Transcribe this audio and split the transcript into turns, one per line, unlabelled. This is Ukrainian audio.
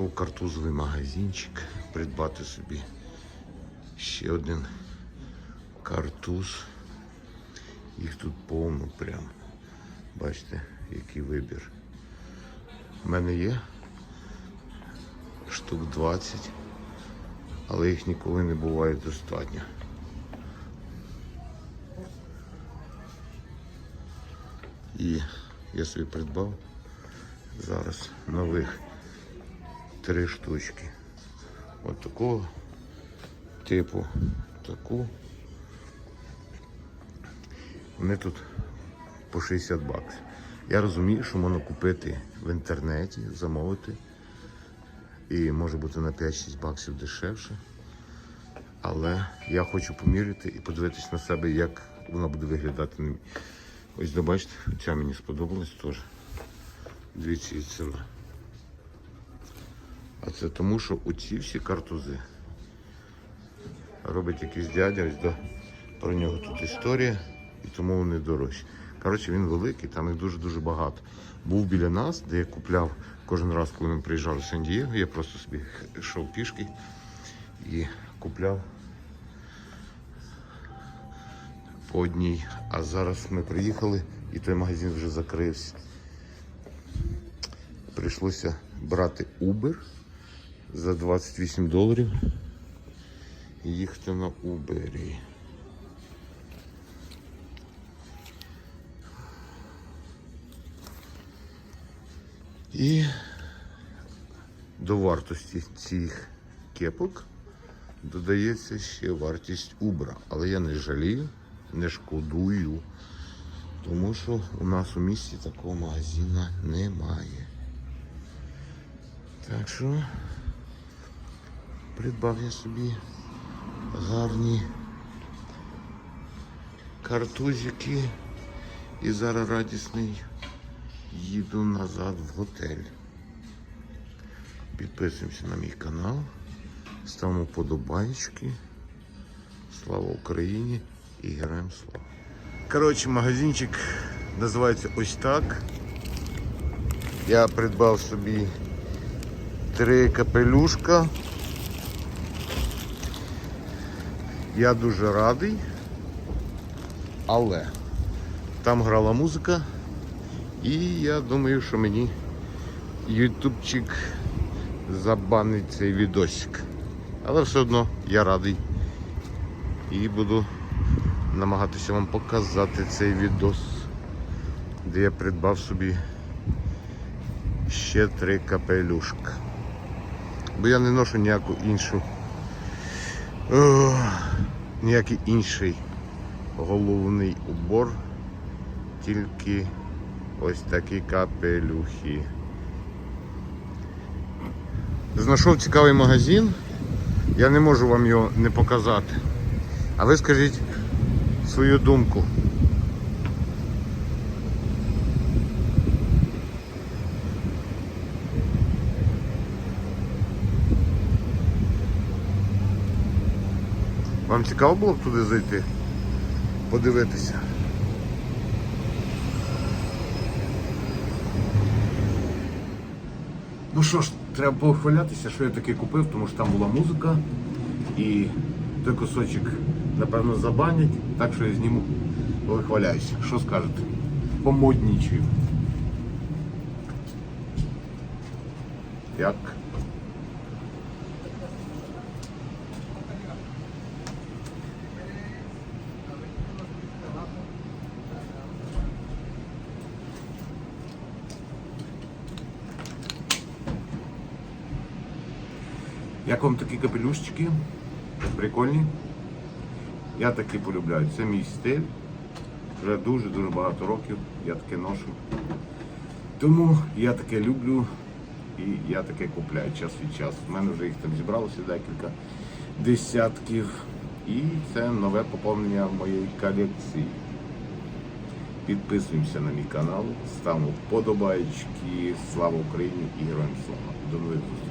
Зайшов в картузовий магазинчик, придбати собі ще один картуз. Їх тут повно прям. Бачите, який вибір. У мене є штук 20, але їх ніколи не буває достатньо. І я собі придбав зараз нових три штучки. От такого типу, таку. Вони тут по 60 баксів. Я розумію, що можна купити в інтернеті, замовити. І може бути на 5-6 баксів дешевше. Але я хочу поміряти і подивитись на себе, як вона буде виглядати. Ось бачите, ця мені сподобалась теж. Її ціна. А це тому, що оці всі картузи робить якийсь дядя, ось до про нього тут історія, і тому вони дорожчі. Коротше, він великий, там їх дуже-дуже багато. Був біля нас, де я купляв кожен раз, коли ми приїжджали в Сан-Дієго, я просто собі йшов пішки і купляв по одній. А зараз ми приїхали і той магазин вже закрився. Прийшлося брати Uber за 28 доларів і їхати на Uber. І до вартості цих кепок додається ще вартість Uber. Але я не жалію, не шкодую, тому що у нас у місті такого магазина немає. Так що придбав я собі гарні картузики і зараз радісний їду назад в готель. Підписуємося на мій канал, ставимо подобаєчки. Слава Україні і героям слава. Коротше, магазинчик називається ось так. Я придбав собі три капелюшка. Я дуже радий, але там грала музика, і я думаю, що мені ютубчик забанить цей відосик. Але все одно я радий і буду намагатися вам показати цей відос, де я придбав собі ще три капелюшка. Бо я не ношу ніяку іншу, ніякий інший головний убор, тільки ось такі капелюхи. Знайшов цікавий магазин, я не можу вам його не показати. А ви скажіть свою думку. Вам цікаво було б туди зайти? Подивитися. Ну що ж, треба похвалятися, що я таки купив, тому що там була музика і той кусочок, напевно, забанять, так що я зніму, вихваляюся. Що скажете? Помоднічую. Як? Як вам такі капелюшечки? Прикольні? Я такі полюбляю. Це мій стиль. Вже дуже-дуже багато років я таке ношу. Тому я таке люблю і я таке купляю час від часу. У мене вже їх там зібралося декілька десятків. І це нове поповнення моєї колекції. Підписуємося на мій канал, ставимо вподобайки. Слава Україні і героям слава. До нових зустрічей.